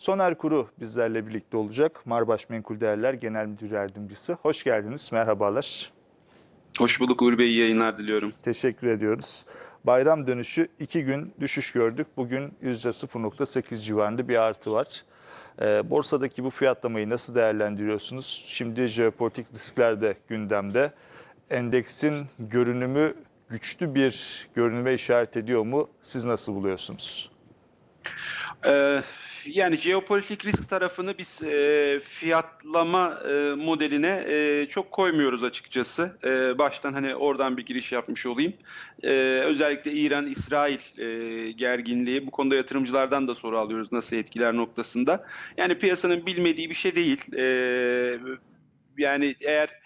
Soner Kuru bizlerle birlikte olacak. Marbaş Menkul Değerler Genel Müdür Yardımcısı. Hoş geldiniz, merhabalar. Hoş bulduk Uğur Bey, iyi yayınlar diliyorum. Teşekkür ediyoruz. Bayram dönüşü iki gün düşüş gördük. Bugün %0.8 civarında bir artı var. Ee, borsadaki bu fiyatlamayı nasıl değerlendiriyorsunuz? Şimdi jeopolitik riskler de gündemde. Endeksin görünümü güçlü bir görünüme işaret ediyor mu? Siz nasıl buluyorsunuz? Ee, yani jeopolitik risk tarafını biz e, fiyatlama e, modeline e, çok koymuyoruz açıkçası. Baştan hani oradan bir giriş yapmış olayım. Özellikle İran-İsrail gerginliği bu konuda yatırımcılardan da soru alıyoruz nasıl etkiler noktasında. Yani piyasanın bilmediği bir şey değil. Yani eğer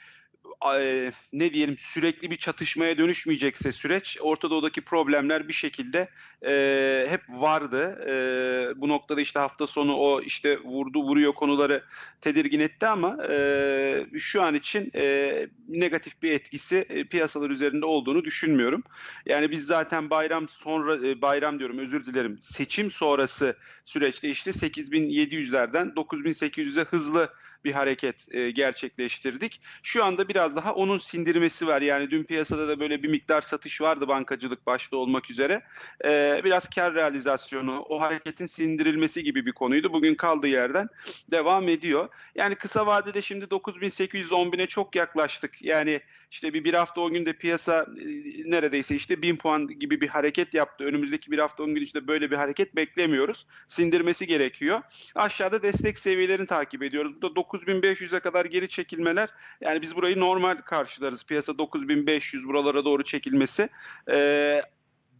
ne diyelim sürekli bir çatışmaya dönüşmeyecekse süreç Orta Doğu'daki problemler bir şekilde e, hep vardı. E, bu noktada işte hafta sonu o işte vurdu vuruyor konuları tedirgin etti ama e, şu an için e, negatif bir etkisi e, piyasalar üzerinde olduğunu düşünmüyorum. Yani biz zaten bayram sonra e, bayram diyorum özür dilerim seçim sonrası süreçte işte 8700'lerden 9800'e hızlı bir hareket e, gerçekleştirdik. Şu anda biraz daha onun sindirmesi var. Yani dün piyasada da böyle bir miktar satış vardı bankacılık başta olmak üzere. E, biraz kar realizasyonu, o hareketin sindirilmesi gibi bir konuydu. Bugün kaldığı yerden devam ediyor. Yani kısa vadede şimdi 9810 bine çok yaklaştık. Yani işte bir, bir hafta 10 günde piyasa e, neredeyse işte 1000 puan gibi bir hareket yaptı. Önümüzdeki bir hafta 10 gün içinde böyle bir hareket beklemiyoruz. Sindirmesi gerekiyor. Aşağıda destek seviyelerini takip ediyoruz. Bu da 9500'e kadar geri çekilmeler. Yani biz burayı normal karşılarız. Piyasa 9500 buralara doğru çekilmesi. Ee,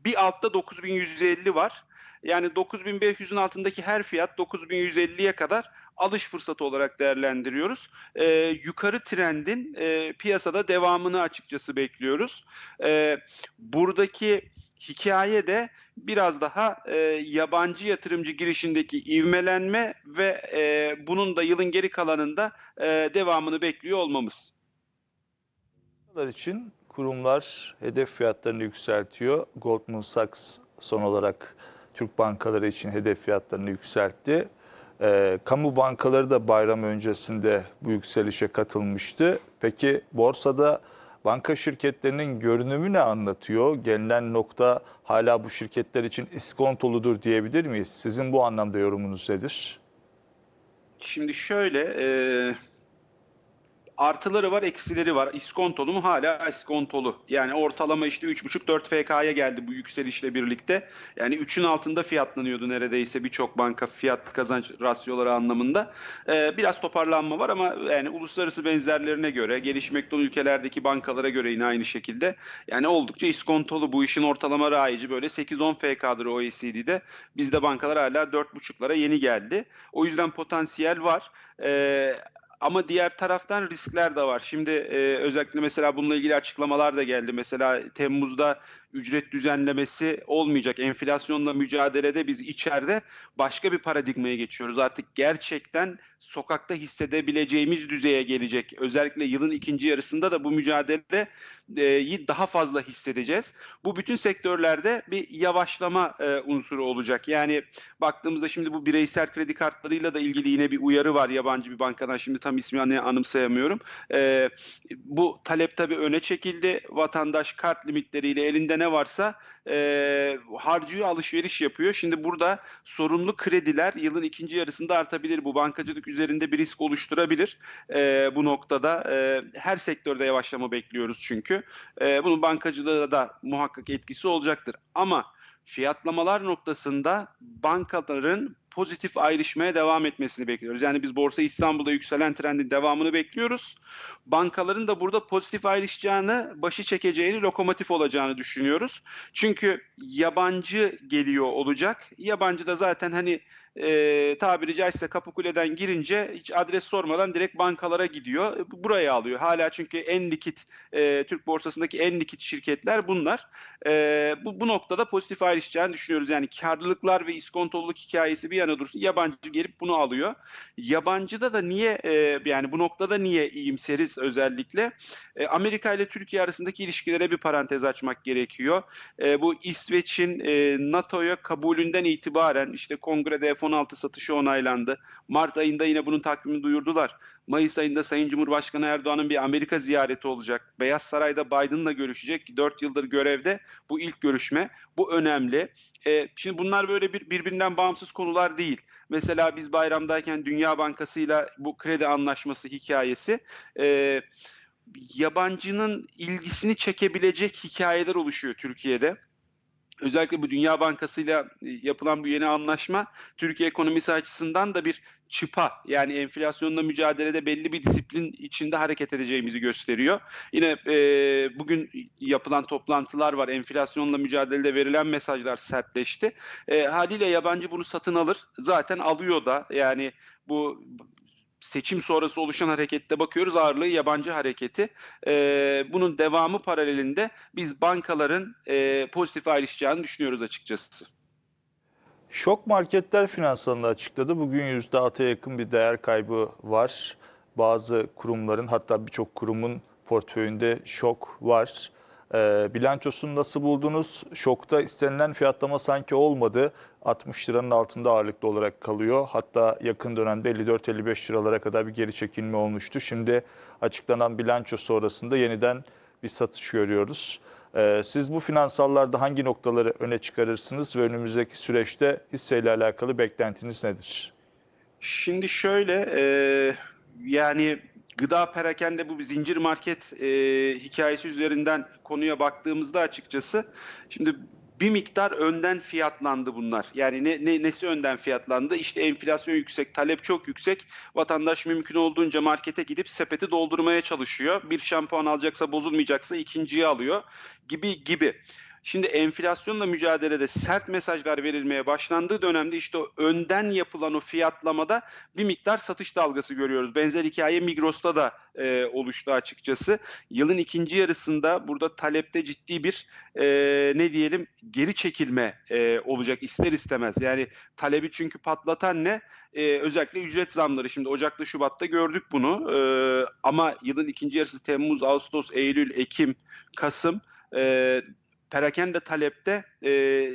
bir altta 9150 var. Yani 9500'ün altındaki her fiyat 9150'ye kadar alış fırsatı olarak değerlendiriyoruz. Ee, yukarı trendin e, piyasada devamını açıkçası bekliyoruz. Ee, buradaki hikaye de biraz daha e, yabancı yatırımcı girişindeki ivmelenme ve e, bunun da yılın geri kalanında e, devamını bekliyor olmamız. İçin kurumlar hedef fiyatlarını yükseltiyor. Goldman Sachs son olarak Türk bankaları için hedef fiyatlarını yükseltti. Ee, kamu bankaları da bayram öncesinde bu yükselişe katılmıştı. Peki borsada banka şirketlerinin görünümü ne anlatıyor? Gelinen nokta hala bu şirketler için iskontoludur diyebilir miyiz? Sizin bu anlamda yorumunuz nedir? Şimdi şöyle artıları var, eksileri var. İskontolu mu? Hala iskontolu. Yani ortalama işte 3,5-4 FK'ya geldi bu yükselişle birlikte. Yani 3'ün altında fiyatlanıyordu neredeyse birçok banka fiyat kazanç rasyoları anlamında. Ee, biraz toparlanma var ama yani uluslararası benzerlerine göre, gelişmekte olan ülkelerdeki bankalara göre yine aynı şekilde. Yani oldukça iskontolu bu işin ortalama rayici böyle 8-10 FK'dır OECD'de. Bizde bankalar hala 4,5'lara yeni geldi. O yüzden potansiyel var. Ee, ama diğer taraftan riskler de var. Şimdi e, özellikle mesela bununla ilgili açıklamalar da geldi. Mesela Temmuz'da ücret düzenlemesi olmayacak. Enflasyonla mücadelede biz içeride başka bir paradigmaya geçiyoruz. Artık gerçekten sokakta hissedebileceğimiz düzeye gelecek. Özellikle yılın ikinci yarısında da bu mücadeleyi daha fazla hissedeceğiz. Bu bütün sektörlerde bir yavaşlama e, unsuru olacak. Yani baktığımızda şimdi bu bireysel kredi kartlarıyla da ilgili yine bir uyarı var yabancı bir bankadan. Şimdi tam ismini anımsayamıyorum. E, bu talep tabii öne çekildi. Vatandaş kart limitleriyle elinde ne varsa e, harcıyor, alışveriş yapıyor. Şimdi burada sorunlu krediler yılın ikinci yarısında artabilir. Bu bankacılık üzerinde bir risk oluşturabilir. E, bu noktada e, her sektörde yavaşlama bekliyoruz çünkü. E, bunun bankacılığa da muhakkak etkisi olacaktır. Ama fiyatlamalar noktasında bankaların pozitif ayrışmaya devam etmesini bekliyoruz. Yani biz Borsa İstanbul'da yükselen trendin devamını bekliyoruz. Bankaların da burada pozitif ayrışacağını, başı çekeceğini, lokomotif olacağını düşünüyoruz. Çünkü yabancı geliyor olacak. Yabancı da zaten hani e, tabiri caizse Kapıkule'den girince hiç adres sormadan direkt bankalara gidiyor. Buraya alıyor. Hala çünkü en likit e, Türk borsasındaki en likit şirketler bunlar. E, bu, bu noktada pozitif ayrışacağını düşünüyoruz. Yani karlılıklar ve iskontoluluk hikayesi bir yana dursun. Yabancı gelip bunu alıyor. Yabancıda da niye e, yani bu noktada niye iyimseriz özellikle? E, Amerika ile Türkiye arasındaki ilişkilere bir parantez açmak gerekiyor. E, bu İsveç'in e, NATO'ya kabulünden itibaren işte kongrede F-16 satışı onaylandı. Mart ayında yine bunun takvimini duyurdular. Mayıs ayında Sayın Cumhurbaşkanı Erdoğan'ın bir Amerika ziyareti olacak. Beyaz Saray'da Biden'la görüşecek. 4 yıldır görevde. Bu ilk görüşme. Bu önemli. Ee, şimdi bunlar böyle bir birbirinden bağımsız konular değil. Mesela biz bayramdayken Dünya Bankası'yla bu kredi anlaşması hikayesi e, yabancının ilgisini çekebilecek hikayeler oluşuyor Türkiye'de. Özellikle bu Dünya Bankası'yla e, yapılan bu yeni anlaşma Türkiye ekonomisi açısından da bir çıpa yani enflasyonla mücadelede belli bir disiplin içinde hareket edeceğimizi gösteriyor. Yine e, bugün yapılan toplantılar var. Enflasyonla mücadelede verilen mesajlar sertleşti. E, haliyle yabancı bunu satın alır. Zaten alıyor da yani bu seçim sonrası oluşan harekette bakıyoruz ağırlığı yabancı hareketi. Ee, bunun devamı paralelinde biz bankaların e, pozitif ayrışacağını düşünüyoruz açıkçası. Şok marketler finansalını açıkladı. Bugün %6'ya yakın bir değer kaybı var. Bazı kurumların hatta birçok kurumun portföyünde şok var. Ee, bilançosunu nasıl buldunuz? Şokta istenilen fiyatlama sanki olmadı. 60 liranın altında ağırlıklı olarak kalıyor. Hatta yakın dönemde 54-55 liralara kadar bir geri çekilme olmuştu. Şimdi açıklanan bilanço sonrasında yeniden bir satış görüyoruz. Ee, siz bu finansallarda hangi noktaları öne çıkarırsınız ve önümüzdeki süreçte hisseyle alakalı beklentiniz nedir? Şimdi şöyle e, yani gıda perakende bu bir zincir market e, hikayesi üzerinden konuya baktığımızda açıkçası şimdi bir miktar önden fiyatlandı bunlar. Yani ne, ne nesi önden fiyatlandı? İşte enflasyon yüksek, talep çok yüksek. Vatandaş mümkün olduğunca markete gidip sepeti doldurmaya çalışıyor. Bir şampuan alacaksa bozulmayacaksa ikinciyi alıyor gibi gibi. Şimdi enflasyonla mücadelede sert mesajlar verilmeye başlandığı dönemde işte o önden yapılan o fiyatlamada bir miktar satış dalgası görüyoruz. Benzer hikaye Migros'ta da e, oluştu açıkçası. Yılın ikinci yarısında burada talepte ciddi bir e, ne diyelim geri çekilme e, olacak ister istemez. Yani talebi çünkü patlatan ne? E, özellikle ücret zamları. Şimdi Ocak'ta Şubat'ta gördük bunu. E, ama yılın ikinci yarısı Temmuz, Ağustos, Eylül, Ekim, Kasım e, perakende talepte e,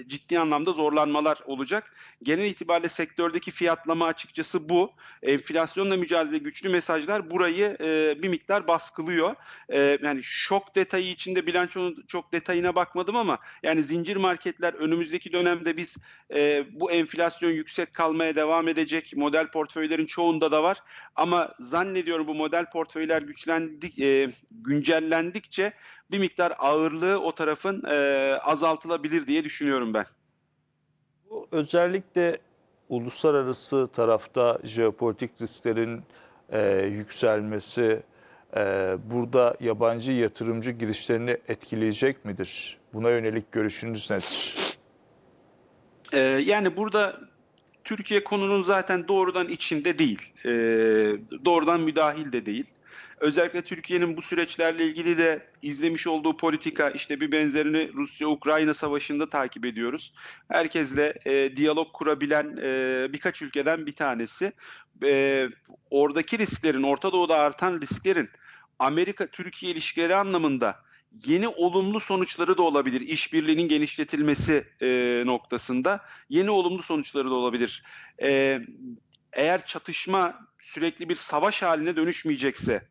ciddi anlamda zorlanmalar olacak. Genel itibariyle sektördeki fiyatlama açıkçası bu. Enflasyonla mücadele güçlü mesajlar burayı e, bir miktar baskılıyor. E, yani şok detayı içinde bilançonun çok detayına bakmadım ama yani zincir marketler önümüzdeki dönemde biz e, bu enflasyon yüksek kalmaya devam edecek. Model portföylerin çoğunda da var. Ama zannediyorum bu model portföyler güçlendik, e, güncellendikçe bir miktar ağırlığı o tarafın e, azaltılabilir diye düşünüyorum ben. Bu özellikle uluslararası tarafta jeopolitik risklerin e, yükselmesi e, burada yabancı yatırımcı girişlerini etkileyecek midir? Buna yönelik görüşünüz nedir? Ee, yani burada Türkiye konunun zaten doğrudan içinde değil, Ee, doğrudan müdahil de değil. Özellikle Türkiye'nin bu süreçlerle ilgili de izlemiş olduğu politika işte bir benzerini Rusya-Ukrayna savaşında takip ediyoruz. Herkesle e, diyalog kurabilen e, birkaç ülkeden bir tanesi. E, oradaki risklerin, Orta Doğu'da artan risklerin Amerika-Türkiye ilişkileri anlamında yeni olumlu sonuçları da olabilir. İşbirliğinin genişletilmesi e, noktasında yeni olumlu sonuçları da olabilir. E, eğer çatışma sürekli bir savaş haline dönüşmeyecekse,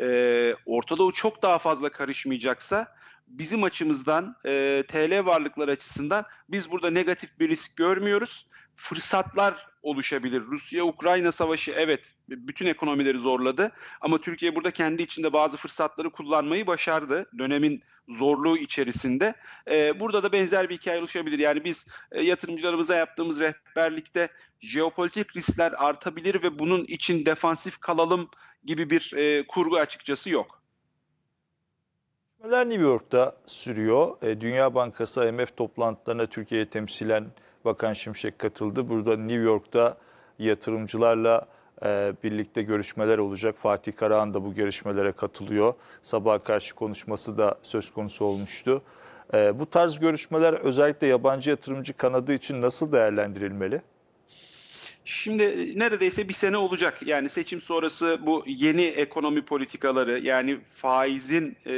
e, Orta Doğu çok daha fazla karışmayacaksa bizim açımızdan e, TL varlıklar açısından biz burada negatif bir risk görmüyoruz. Fırsatlar oluşabilir. Rusya-Ukrayna savaşı evet bütün ekonomileri zorladı ama Türkiye burada kendi içinde bazı fırsatları kullanmayı başardı dönemin zorluğu içerisinde. Ee, burada da benzer bir hikaye oluşabilir. Yani biz e, yatırımcılarımıza yaptığımız rehberlikte jeopolitik riskler artabilir ve bunun için defansif kalalım gibi bir e, kurgu açıkçası yok. Görüşmeler New York'ta sürüyor. E, Dünya Bankası IMF toplantılarına Türkiye'ye temsilen Bakan Şimşek katıldı. Burada New York'ta yatırımcılarla e, birlikte görüşmeler olacak. Fatih Karahan da bu görüşmelere katılıyor. Sabaha karşı konuşması da söz konusu olmuştu. E, bu tarz görüşmeler özellikle yabancı yatırımcı kanadı için nasıl değerlendirilmeli? Şimdi e, neredeyse bir sene olacak. Yani seçim sonrası bu yeni ekonomi politikaları yani faizin e,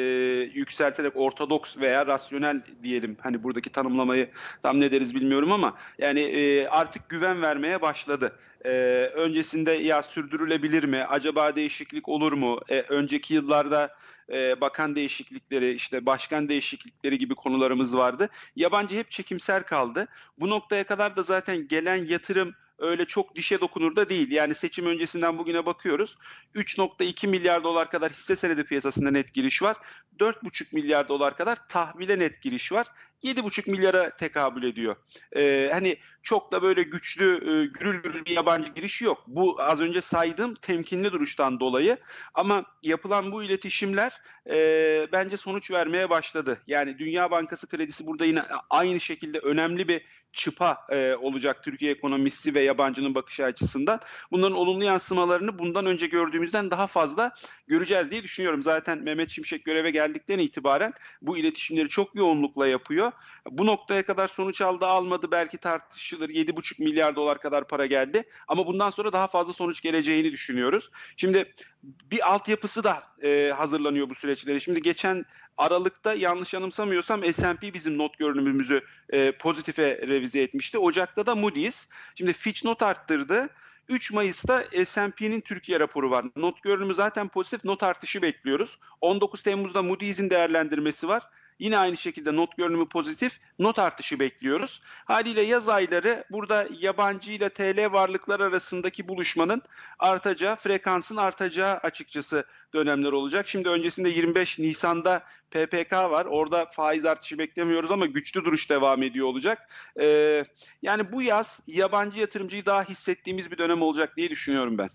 yükselterek ortodoks veya rasyonel diyelim hani buradaki tanımlamayı tam ne deriz bilmiyorum ama yani e, artık güven vermeye başladı. E, öncesinde ya sürdürülebilir mi? Acaba değişiklik olur mu? E, önceki yıllarda e, bakan değişiklikleri, işte başkan değişiklikleri gibi konularımız vardı. Yabancı hep çekimser kaldı. Bu noktaya kadar da zaten gelen yatırım öyle çok dişe dokunur da değil. Yani seçim öncesinden bugüne bakıyoruz. 3.2 milyar dolar kadar hisse senedi piyasasında net giriş var. 4.5 milyar dolar kadar tahvile net giriş var. 7,5 milyara tekabül ediyor. Ee, hani çok da böyle güçlü, e, gürül gürül bir yabancı giriş yok. Bu az önce saydığım temkinli duruştan dolayı. Ama yapılan bu iletişimler e, bence sonuç vermeye başladı. Yani Dünya Bankası kredisi burada yine aynı şekilde önemli bir çıpa e, olacak Türkiye ekonomisi ve yabancının bakışı açısından. Bunların olumlu yansımalarını bundan önce gördüğümüzden daha fazla göreceğiz diye düşünüyorum. Zaten Mehmet Şimşek göreve geldikten itibaren bu iletişimleri çok yoğunlukla yapıyor. Bu noktaya kadar sonuç aldı almadı belki tartışılır. 7,5 milyar dolar kadar para geldi. Ama bundan sonra daha fazla sonuç geleceğini düşünüyoruz. Şimdi bir altyapısı da e, hazırlanıyor bu süreçlere. Şimdi geçen Aralık'ta yanlış yanımsamıyorsam S&P bizim not görünümümüzü e, pozitife revize etmişti. Ocak'ta da Moody's. Şimdi Fitch not arttırdı. 3 Mayıs'ta S&P'nin Türkiye raporu var. Not görünümü zaten pozitif, not artışı bekliyoruz. 19 Temmuz'da Moody's'in değerlendirmesi var. Yine aynı şekilde not görünümü pozitif, not artışı bekliyoruz. Haliyle yaz ayları burada yabancı ile TL varlıklar arasındaki buluşmanın artacağı, frekansın artacağı açıkçası dönemler olacak. Şimdi öncesinde 25 Nisan'da PPK var. Orada faiz artışı beklemiyoruz ama güçlü duruş devam ediyor olacak. Ee, yani bu yaz yabancı yatırımcıyı daha hissettiğimiz bir dönem olacak diye düşünüyorum ben.